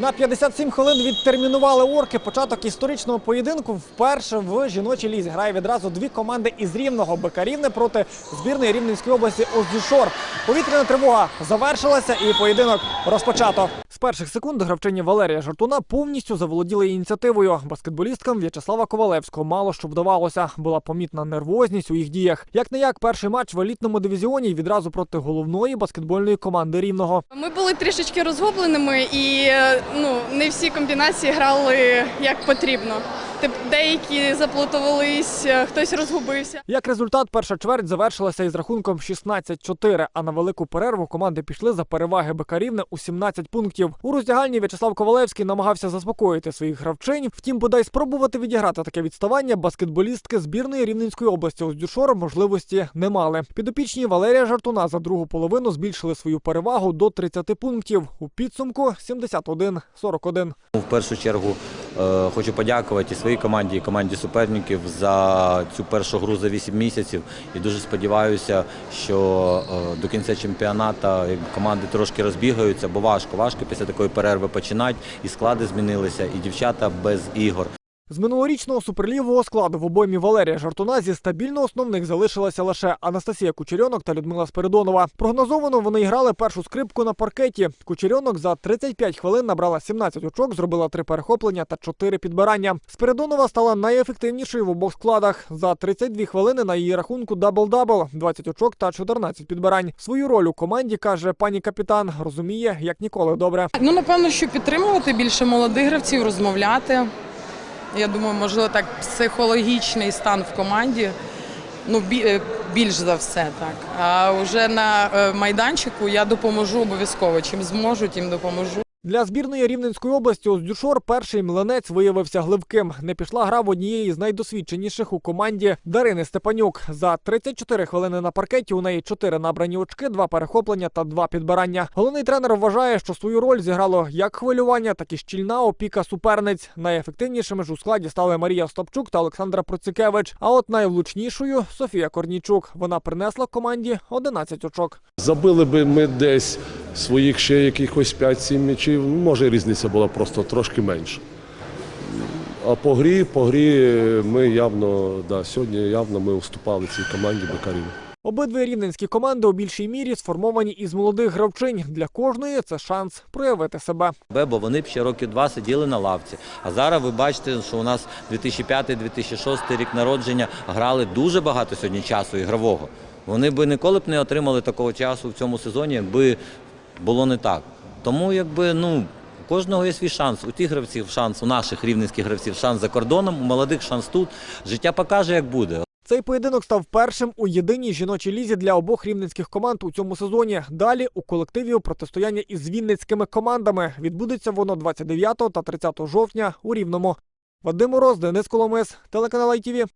На 57 хвилин відтермінували орки. Початок історичного поєдинку вперше в жіночій лізі. Грає відразу дві команди із рівного БК проти збірної Рівненської області Оздюшор. Повітряна тривога завершилася і поєдинок розпочато. Перших секунд гравчині Валерія Жартуна повністю заволоділи ініціативою. Баскетболісткам В'ячеслава Ковалевського мало що вдавалося. Була помітна нервозність у їх діях. Як не як перший матч в елітному дивізіоні відразу проти головної баскетбольної команди рівного. Ми були трішечки розгубленими і е, ну, не всі комбінації грали як потрібно. Деякі заплутувались, е, хтось розгубився. Як результат, перша чверть завершилася із рахунком 16-4, а на велику перерву команди пішли за переваги БК Рівне у 17 пунктів. У роздягальні В'ячеслав Ковалевський намагався заспокоїти своїх гравчинь. Втім, бодай спробувати відіграти таке відставання баскетболістки збірної Рівненської області Оздюшор можливості не мали. Підопічні Валерія Жартуна за другу половину збільшили свою перевагу до 30 пунктів. У підсумку 71-41. В першу чергу хочу подякувати своїй команді, і команді суперників за цю першу гру за 8 місяців. І дуже сподіваюся, що е, до кінця чемпіонату команди трошки розбігаються, бо важко, важко після такої перерви починати. І склади змінилися, і дівчата без ігор. З минулорічного суперлівого складу в обоймі Валерія Жартуна зі стабільно основних залишилася лише Анастасія Кучерьонок та Людмила Спиридонова. Прогнозовано вони грали першу скрипку на паркеті. Кучерьонок за 35 хвилин набрала 17 очок, зробила три перехоплення та 4 підбирання. Спиридонова стала найефективнішою в обох складах. За 32 хвилини на її рахунку дабл-дабл, 20 очок та 14 підбирань. Свою роль у команді каже пані капітан. Розуміє як ніколи добре. Ну, напевно, що підтримувати більше молодих гравців, розмовляти. Я думаю, можливо, так психологічний стан в команді. Ну, е, більш за все так. А вже на е, майданчику я допоможу обов'язково. Чим зможу, тим допоможу. Для збірної Рівненської області Оздюшор перший млинець виявився гливким. Не пішла гра в однієї з найдосвідченіших у команді Дарини Степанюк. За 34 хвилини на паркеті у неї 4 набрані очки, 2 перехоплення та 2 підбирання. Головний тренер вважає, що свою роль зіграло як хвилювання, так і щільна опіка суперниць. Найефективнішими ж у складі стали Марія Стопчук та Олександра Процикевич. А от найвлучнішою Софія Корнічук. Вона принесла команді 11 очок. Забили би ми десь своїх ще якихось 5-7 м'ячів, ну, може різниця була просто трошки менша. А по грі, по грі ми явно, да, сьогодні явно ми уступали цій команді Бекарів. Обидві рівненські команди у більшій мірі сформовані із молодих гравчинь. Для кожної це шанс проявити себе. Бо вони б ще років два сиділи на лавці. А зараз ви бачите, що у нас 2005-2006 рік народження грали дуже багато сьогодні часу ігрового. Вони би ніколи б не отримали такого часу в цьому сезоні, якби було не так. Тому якби ну. У кожного є свій шанс. У тих гравців шанс, у наших рівненських гравців шанс за кордоном, у молодих шанс тут. Життя покаже, як буде. Цей поєдинок став першим у єдиній жіночій лізі для обох рівненських команд у цьому сезоні. Далі у колективі протистояння із вінницькими командами відбудеться воно 29 та 30 жовтня у Рівному. Вадим Мороз, Денис Коломис, телеканал ITV.